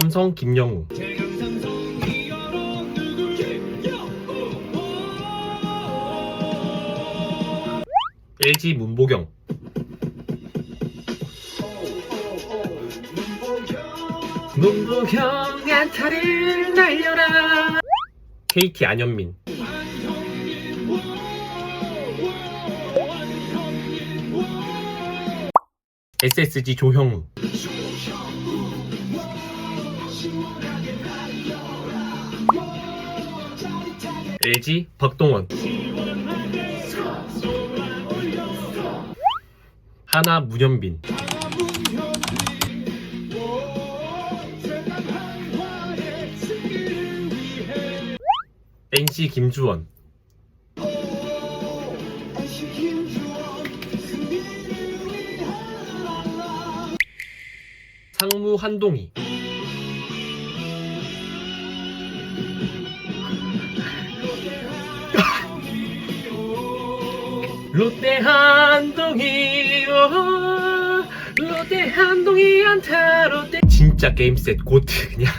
삼성 김영우. LG 문보경. 문보경 안타를 날려라. KT 안현민. SSG 조형우 LG 박동원. 하나 문현빈. NC 김주원. 상무 한동희 롯데 한동희 오, 롯데 안타 롯데. 진짜 게임셋 고트 그냥